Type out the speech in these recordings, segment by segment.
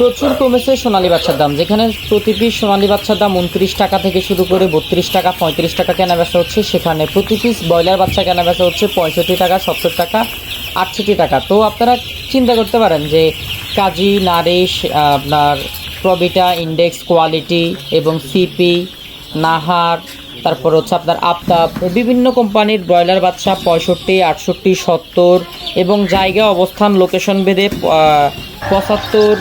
প্রচুর কমেছে সোনালী বাচ্চার দাম। যেখানে প্রতি পিস সোনালী বাচ্চার দাম উনত্রিশ টাকা থেকে শুরু করে বত্রিশ টাকা, পঁয়ত্রিশ টাকা কেনা বেচা হচ্ছে। সেখানে প্রতি পিস ব্রয়লার বাচ্চা কেনা বেচা হচ্ছে পঁয়ষট্টি টাকা, সত্তর টাকা, আটষট্টি টাকা। তো আপনারা চিন্তা করতে পারেন যে কাজী নারিশ, আপনার প্রবিটা, ইন্ডেক্স, কোয়ালিটি এবং সিপি, নাহার, তারপর হচ্ছে আপনার আফতাব বিভিন্ন কোম্পানির ব্রয়লার বাচ্চা পঁয়ষট্টি, আটষট্টি, সত্তর এবং জায়গা, অবস্থান, লোকেশন ভেদে পঁচাত্তর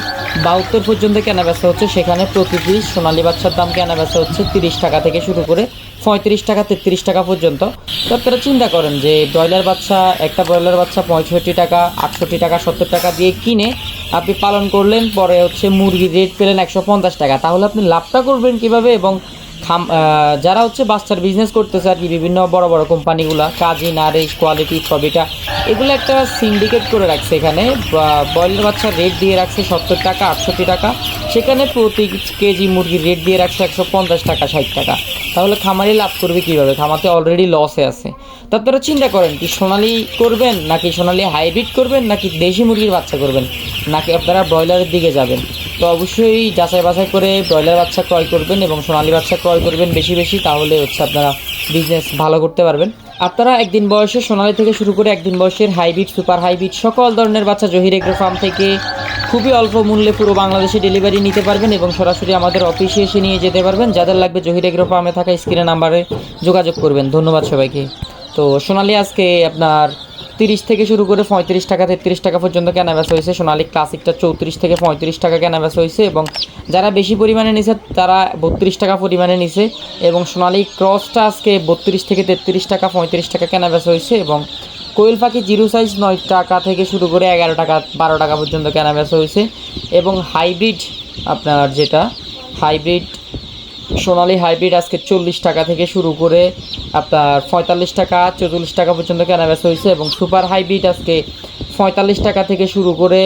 বাহাত্তর পর্যন্ত কেনা বেচা হচ্ছে। সেখানে প্রতি পিস সোনালি বাচ্চার দাম কেনা বেচা হচ্ছে তিরিশ টাকা থেকে শুরু করে পঁয়ত্রিশ টাকা, তেত্রিশ টাকা পর্যন্ত। তো আপনারা চিন্তা করেন যে ব্রয়লার বাচ্চা একটা ব্রয়লার বাচ্চা পঁয়ষট্টি টাকা, আটষট্টি টাকা, সত্তর টাকা দিয়ে কিনে আপনি পালন করলেন, পরে হচ্ছে মুরগির রেট পেলেন একশো পঞ্চাশ টাকা। তাহলে আপনি লাভটা করবেন কীভাবে এবং খাম যারা হচ্ছে বাচ্চার বিজনেস করতেছে আর কি, বিভিন্ন বড় বড় কোম্পানিগুলা, কাজী নারিশ কোয়ালিটি প্রবিটা এগুলো একটা সিন্ডিকেট করে রাখছে এখানে ব্রয়লার বাচ্চার রেট দিয়ে রাখছে সত্তর টাকা, আটষট্টি টাকা, সেখানে প্রতি কেজি মুরগির রেট দিয়ে রাখছে একশো পঞ্চাশ টাকা, ষাট টাকা। তাহলে খামারি লাভ করবে কীভাবে? খামাতে অলরেডি লসে আছে। তো আপনারা চিন্তা করেন, কি সোনালি করবেন, নাকি সোনালি হাইব্রিড করবেন, নাকি দেশি মুরগির বাচ্চা করবেন, নাকি আপনারা ব্রয়লারের দিকে যাবেন? তো অবশ্যই যাচাই বাছাই করে ব্রয়লার বাচ্চা ক্রয় করবেন এবং সোনালী বাচ্চা ক্রয় করবেন বেশি বেশি, তাহলে হচ্ছে আপনারা বিজনেস ভালো করতে পারবেন। আপনারা একদিন বয়সে সোনালি থেকে শুরু করে একদিন বয়সের হাইব্রিড সুপার হাইব্রিড সকল ধরনের বাচ্চা জহির এগ্রো ফার্ম থেকে খুবই অল্প মূল্যে পুরো বাংলাদেশে ডেলিভারি নিতে পারবেন এবং সরাসরি আমাদের অফিসে এসে নিয়ে যেতে পারবেন। যাদের লাগবে জহির এগ্রো ফার্মে থাকা স্ক্রিনের নাম্বারে যোগাযোগ করবেন। ধন্যবাদ সবাইকে। তো সোনালি আজকে আপনার তিরিশ থেকে শুরু করে পঁয়ত্রিশ টাকা, তেত্রিশ টাকা পর্যন্ত কেনা বেচা হয়েছে। সোনালী ক্লাসিকটা চৌত্রিশ থেকে পঁয়ত্রিশ টাকা কেনা বেচা হয়েছে এবং যারা বেশি পরিমাণে নিছে, তারা বত্রিশ টাকা পরিমাণে নিছে এবং সোনালি ক্রসটা আজকে বত্রিশ থেকে তেত্রিশ টাকা, পঁয়ত্রিশ টাকা কেনা বেচা হয়েছে এবং কোয়েল পাখি জিরো সাইজ নয় টাকা থেকে শুরু করে এগারো টাকা, বারো টাকা পর্যন্ত কেনা বেচা হয়েছে এবং হাইব্রিড আপনার যেটা, হাইব্রিড, সোনালী হাইব্রিড আজকে চল্লিশ টাকা থেকে শুরু করে আপনার পঁয়তাল্লিশ টাকা, চৌচল্লিশ টাকা পর্যন্ত কেনা বেচা হয়েছে এবং সুপার হাইব্রিড আজকে পঁয়তাল্লিশ টাকা থেকে শুরু করে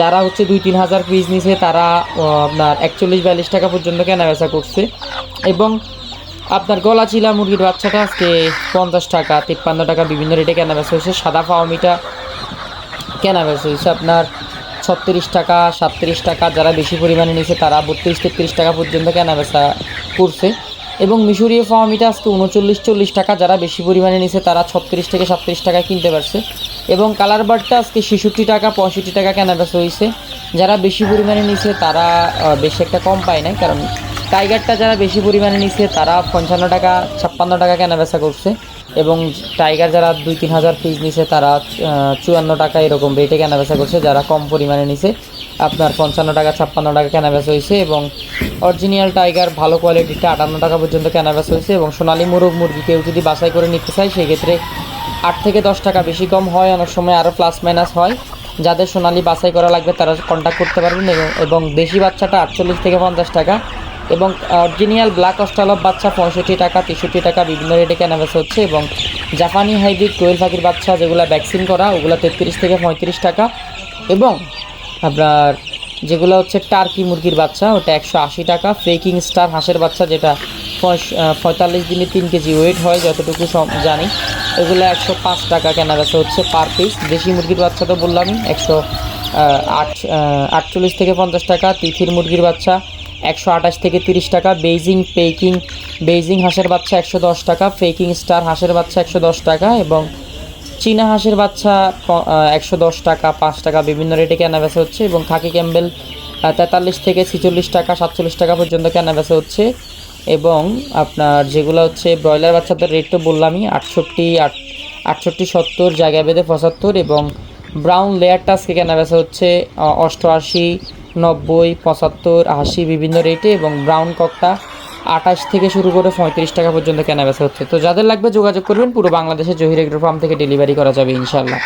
যারা হচ্ছে দুই, তিন হাজার পিস নিছে, তারা আপনার একচল্লিশ, বিয়াল্লিশ টাকা পর্যন্ত কেনা বেচা করছে। এবং আপনার গলা চিলা মুরগির বাচ্চাটা আজকে পঞ্চাশ টাকা, তিপ্পান্ন টাকা বিভিন্ন রেটে কেনা বেচা হয়েছে। সাদা ফাওমিটা কেনা বেচা হয়েছে। আপনার ছত্রিশ টাকা, সাতত্রিশ টাকা, যারা বেশি পরিমাণে নিছে, তারা বত্রিশ, তেত্রিশ টাকা পর্যন্ত কেনা বেচা করছে। এবং মিশরীয় ফার্মিটা আজকে উনচল্লিশ, চল্লিশ টাকা, যারা বেশি পরিমাণে নিছে, তারা ছত্রিশ থেকে সাতত্রিশ টাকা কিনতে পারছে। এবং কালার বারটা আজকে ছেষট্টি টাকা, পঁয়ষট্টি টাকা কেনা বেচা হয়েছে যারা বেশি পরিমাণে নিছে, তারা বেশি একটা কম পায় না কারণ টাইগারটা যারা বেশি পরিমাণে নিছে, তারা পঞ্চান্ন টাকা, ছাপ্পান্ন টাকা কেনা বেচা করছে। এবং টাইগার যারা দুই, তিন হাজার পিস নিছে, তারা চুয়ান্ন টাকা এরকম রেটে কেনা বেচা করছে, যারা কম পরিমাণে নিছে। আপনার পঞ্চান্ন টাকা, ছাপ্পান্ন টাকা কেনা বেচা হয়েছে এবং অরিজিনাল টাইগার ভালো কোয়ালিটিটা আটান্ন টাকা পর্যন্ত কেনা বেচা হয়েছে এবং সোনালী মুরগ মুরগি কেউ যদি বাছাই করে নিতে চায়, সেক্ষেত্রে আট থেকে দশ টাকা বেশি কম হয়। অনেক সময় আরও প্লাস মাইনাস হয়। যাদের সোনালি বাছাই করা লাগবে, তারা কন্ট্যাক্ট করতে পারবেন এবং- দেশি বাচ্চাটা আটচল্লিশ থেকে পঞ্চাশ টাকা এবং অরিজিনাল ব্ল্যাক অস্টালব বাচ্চা পঁয়ষট্টি টাকা, তেষট্টি টাকা বিভিন্ন রেটে কেনা বেচা হচ্ছে এবং জাপানি হাইব্রিড কোয়েল পাখির বাচ্চা যেগুলো ভ্যাকসিন করা, ওগুলো তেত্রিশ থেকে পঁয়ত্রিশ টাকা এবং আপনার যেগুলো হচ্ছে টার্কি মুরগির বাচ্চা, ওটা একশো আশি টাকা। ফেকিং স্টার হাঁসের বাচ্চা যেটা পঁয়তাল্লিশ দিনে তিন কেজি ওয়েট হয়, যতটুকু জানি। এগুলো একশো পাঁচ টাকা কেনা বেচা হচ্ছে পার পিস দেশি মুরগির বাচ্চা তো বললামই একশো আট আটচল্লিশ থেকে পঞ্চাশ টাকা। তিথির মুরগির বাচ্চা একশো আঠাশ থেকে তিরিশ টাকা। বেইজিং পেকিং বেইজিং হাঁসের বাচ্চা একশো দশ টাকা। ফেকিং স্টার হাঁসের বাচ্চা একশো দশ টাকা এবং চীনা হাঁসের বাচ্চা একশো দশ টাকা, পাঁচ টাকা, বিভিন্ন রেটে কেনা বেচা হচ্ছে এবং খাকি ক্যাম্বেল তেতাল্লিশ থেকে ছিচল্লিশ টাকা, সাতচল্লিশ টাকা পর্যন্ত কেনা বেচা হচ্ছে এবং আপনার যেগুলো হচ্ছে ব্রয়লার বাচ্চাদের রেট তো বললামই, আটষট্টি, আট, আটষট্টি, সত্তর, জায়গা বেঁধে পঁচাত্তর এবং ব্রাউন লেয়ারটা আজকে কেনা বেচা হচ্ছে অষ্টআশি, নব্বই, পঁচাত্তর, আশি বিভিন্ন রেটে এবং ব্রাউন ককটা আঠাশ থেকে শুরু করে পঁয়ত্রিশ টাকা পর্যন্ত কেনা বেচা হচ্ছে। তো যাদের লাগবে যোগাযোগ করবেন, পুরো বাংলাদেশে জহির এগ্রো ফার্ম থেকে ডেলিভারি করা যাবে ইনশাল্লাহ